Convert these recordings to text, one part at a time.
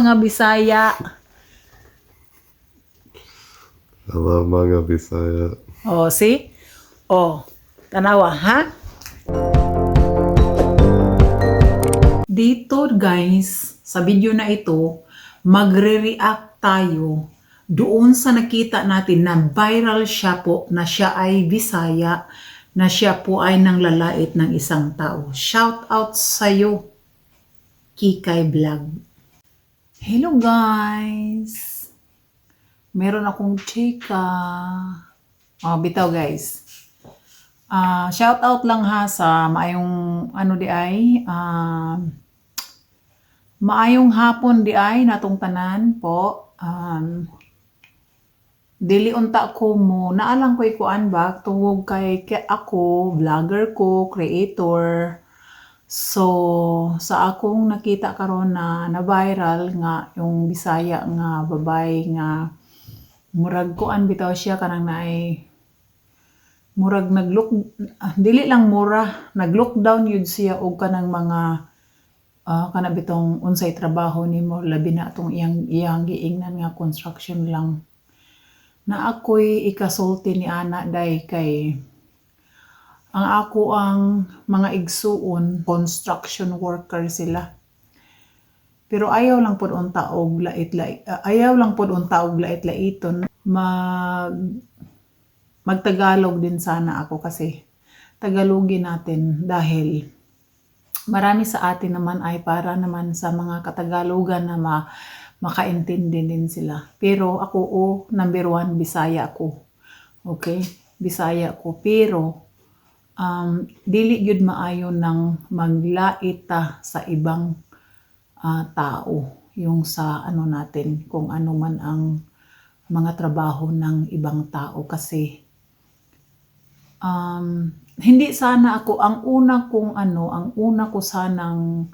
Mga Bisaya. Hello mga Bisaya. O, see? O, tanawa, ha? Dito, guys, sa video na ito, magre-react tayo doon sa nakita natin na viral siya po na siya ay Bisaya, na siya po ay nanglalait ng isang tao. Shout out sa'yo, Kikay Vlog. Hello guys! Meron akong chika. Oh, bitaw guys. Ah, shout out lang ha sa maayong ano di ay ah, maayong hapon di ay natong tanan po. Um, dili unta ko mo naalang ko ikuan ba tungog kay, kay ako vlogger ko creator So, sa akong nakita karon na na viral nga yung Bisaya nga babay nga murag kuan bitaw siya kanang naay murag naglook ah, dili lang mura nag-lockdown yun siya og kanang mga ah, kana bitong unsay trabaho nimo labi na atong iyang iyang giingnan nga construction lang. Na ako'y ikasulti ni ana day kay ang ako ang mga igsuon construction worker sila. Pero ayaw lang pod unta og lait lait ayaw lang pod unta og lait laiton mag magtagalog din sana ako kasi tagalogin natin dahil marami sa atin naman ay para naman sa mga katagalogan na ma, makaintindi din sila. Pero ako o number one Bisaya ako. Okay? Bisaya ko pero um, dili gyud maayo ng maglaita sa ibang ah, tao yung sa ano natin kung ano man ang mga trabaho ng ibang tao kasi um, hindi sana ako ang una kong ano ang una ko sanang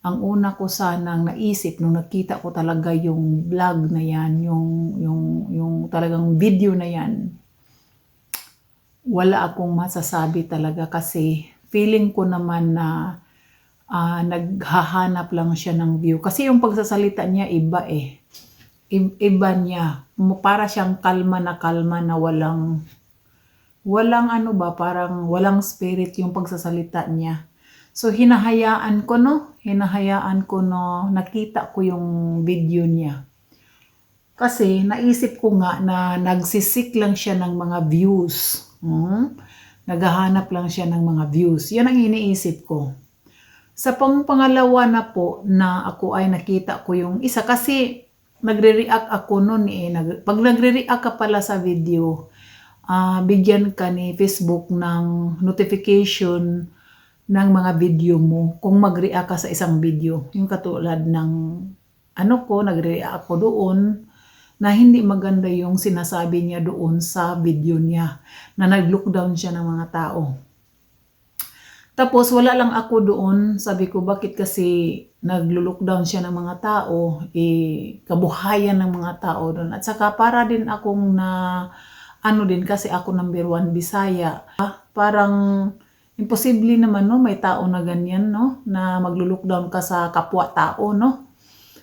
ang una ko sanang naisip nung nakita ko talaga yung vlog na yan yung yung yung talagang video na yan wala akong masasabi talaga kasi feeling ko naman na ah, naghahanap lang siya ng view. Kasi yung pagsasalita niya iba eh. I- Iba niya. Para siyang kalma na kalma na walang walang ano ba, parang walang spirit yung pagsasalita niya. So hinahayaan ko no, hinahayaan ko no, nakita ko yung video niya. Kasi naisip ko nga na nagsisik lang siya ng mga views. Hmm? Naghahanap lang siya ng mga views. Yan ang iniisip ko. Sa pang pangalawa na po na ako ay nakita ko yung isa kasi nagre-react ako noon eh. Nag, pag nagre-react ka pala sa video, ah, bigyan ka ni Facebook ng notification ng mga video mo kung mag-react ka sa isang video. Yung katulad ng ano ko, nagre-react ako doon na hindi maganda yung sinasabi niya doon sa video niya na nag-lockdown siya ng mga tao. Tapos wala lang ako doon, sabi ko bakit kasi naglo-lockdown siya ng mga tao, eh kabuhayan ng mga tao doon. At saka para din akong na ano din kasi ako number one Bisaya. Parang imposible naman no, may tao na ganyan no, na maglo-lockdown ka sa kapwa tao no.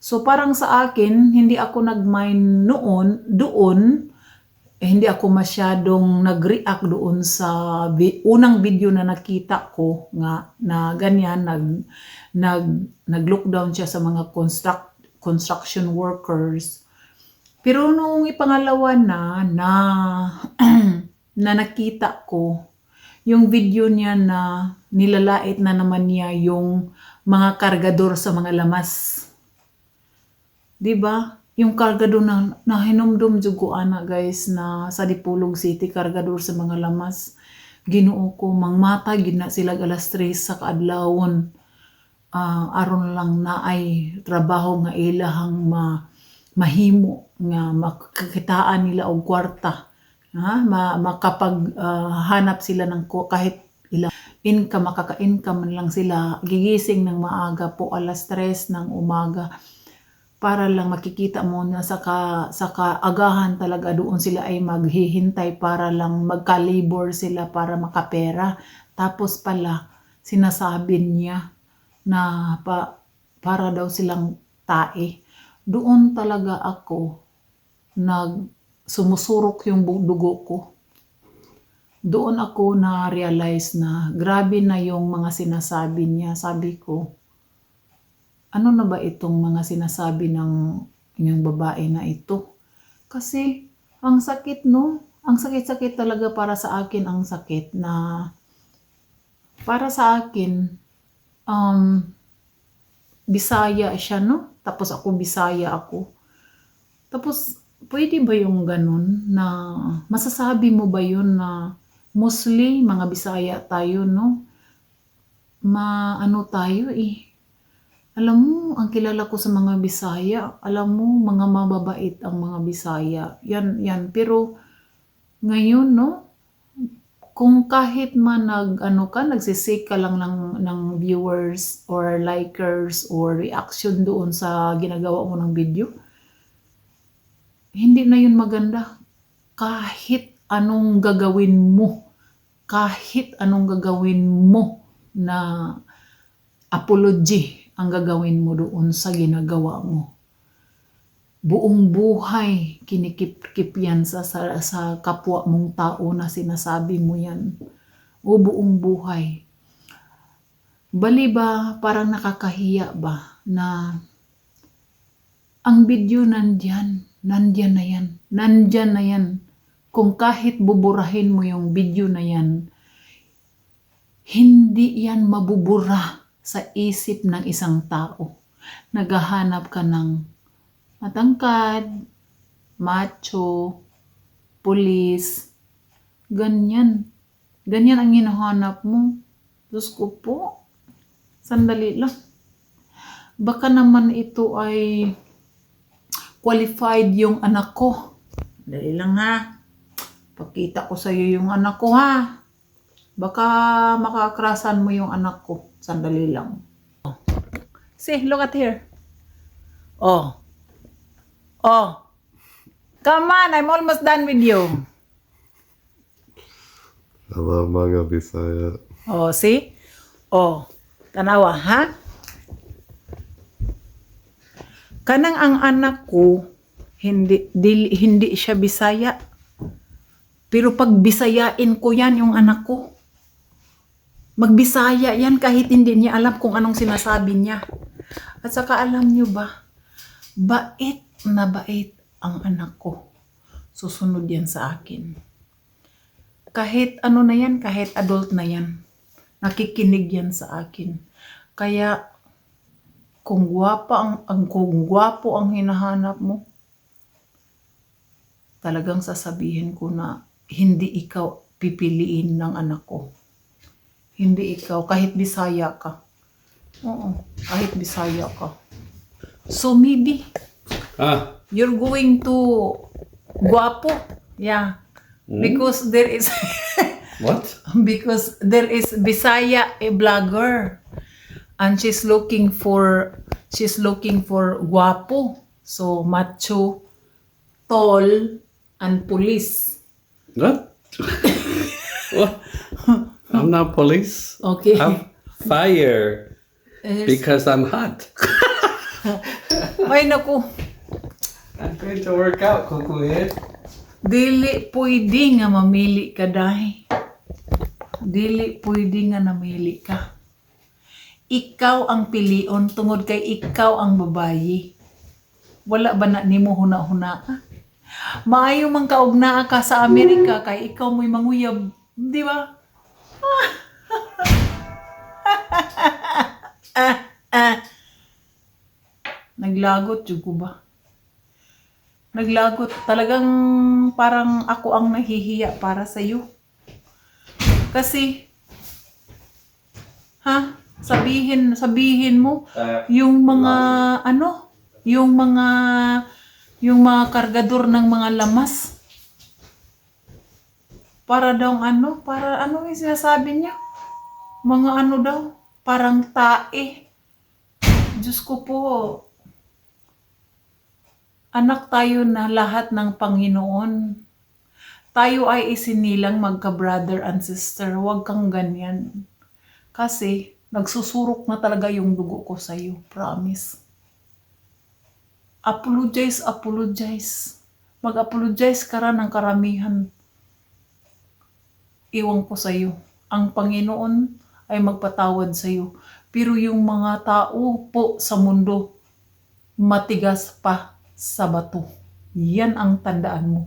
So parang sa akin, hindi ako nag-mind noon, doon, eh, hindi ako masyadong nag-react doon sa vi- unang video na nakita ko nga na ganyan nag nag nag-lockdown siya sa mga construct construction workers. Pero nung ipangalawa na na na nakita ko yung video niya na nilalait na naman niya yung mga kargador sa mga lamas. 'Di ba? Yung kargador na nahinumdum jud ko ana guys na sa Dipolog City kargador sa mga lamas. Ginoo ko mangmata gid na sila alas 3 sa kaadlawon. Ah, aron lang na ay trabaho nga ilahang ma mahimo nga makakitaan nila og kwarta. Ha? Ma, makapag ah, hanap sila ng kahit ilang income, makaka-income lang sila. Gigising ng maaga po alas 3 ng umaga para lang makikita mo na sa, ka, sa kaagahan talaga doon sila ay maghihintay para lang magka-labor sila para makapera. Tapos pala, sinasabi niya na pa, para daw silang tae. doon talaga ako nag sumusurok yung dugo ko. Doon ako na-realize na grabe na yung mga sinasabi niya. Sabi ko, ano na ba itong mga sinasabi ng yung babae na ito? Kasi ang sakit no, ang sakit-sakit talaga para sa akin ang sakit na para sa akin um Bisaya siya no, tapos ako Bisaya ako. Tapos pwede ba yung ganun na masasabi mo ba yun na mostly mga Bisaya tayo no? Maano tayo eh. Alam mo, ang kilala ko sa mga Bisaya, alam mo, mga mababait ang mga Bisaya. Yan, yan. Pero, ngayon, no? Kung kahit man nag, ano ka, nagsisik ka lang ng, ng viewers or likers or reaction doon sa ginagawa mo ng video, hindi na yun maganda. Kahit anong gagawin mo, kahit anong gagawin mo na apology ang gagawin mo doon sa ginagawa mo. Buong buhay, kinikip-kip yan sa, sa, sa kapwa mong tao na sinasabi mo yan. O buong buhay. Bali ba, parang nakakahiya ba na ang video nandyan, nandyan na yan, nandyan na yan. Kung kahit buburahin mo yung video na yan, hindi yan mabubura sa isip ng isang tao. Naghahanap ka ng matangkad, macho, pulis, ganyan. Ganyan ang hinahanap mo. Diyos ko po, sandali lang. Baka naman ito ay qualified yung anak ko. Dali lang ha. Pakita ko sa iyo yung anak ko ha. Baka makakrasan mo yung anak ko. Sandali lang. See, look at here. Oh. Oh. Come on, I'm almost done with you. Hello, mga Bisaya. Oh, see? Oh. Tanawa, ha? Kanang ang anak ko, hindi, dili, hindi siya Bisaya. Pero pag Bisayain ko yan, yung anak ko, magbisaya yan kahit hindi niya alam kung anong sinasabi niya. At saka alam niyo ba, bait na bait ang anak ko. Susunod yan sa akin. Kahit ano na yan, kahit adult na yan, nakikinig yan sa akin. Kaya, kung gwapa ang, ang kung gwapo ang hinahanap mo, talagang sasabihin ko na hindi ikaw pipiliin ng anak ko. Hindi ikaw, kahit Bisaya ka. Oo, kahit Bisaya ka. So maybe, Ah, you're going to guapo. Yeah. Because there is what? because there is Bisaya a blogger and she's looking for she's looking for guapo. So macho, tall and police. What? what? I'm not police. Okay. I'm fire because I'm hot. Ay naku, I'm going to work out, Kukuhit. dili pwede nga mamili ka dahi. Dili pwede nga namili ka. Ikaw ang pilion tungod kay ikaw ang babayi. Wala ba na nimo huna-huna ka? Maayo man kaugnaa ka sa Amerika kay ikaw mo'y manguyab, di ba? Naglagot jud ko ba? Naglagot. Talagang parang ako ang nahihiya para sa iyo. Kasi ha, sabihin sabihin mo Uh, yung mga ano, yung mga yung mga kargador ng mga lamas. Para daw ano, para ano yung sinasabi niya? Mga ano daw, parang tae. Diyos ko po, anak tayo na lahat ng Panginoon. Tayo ay isinilang magka-brother and sister. Huwag kang ganyan. Kasi nagsusurok na talaga yung dugo ko sa iyo. Promise. apologize, apologize. Mag-apologize ka ra ng karamihan. Iwan ko sa iyo. Ang Panginoon ay magpatawad sa iyo. Pero yung mga tao po sa mundo, matigas pa sa bato. Yan ang tandaan mo.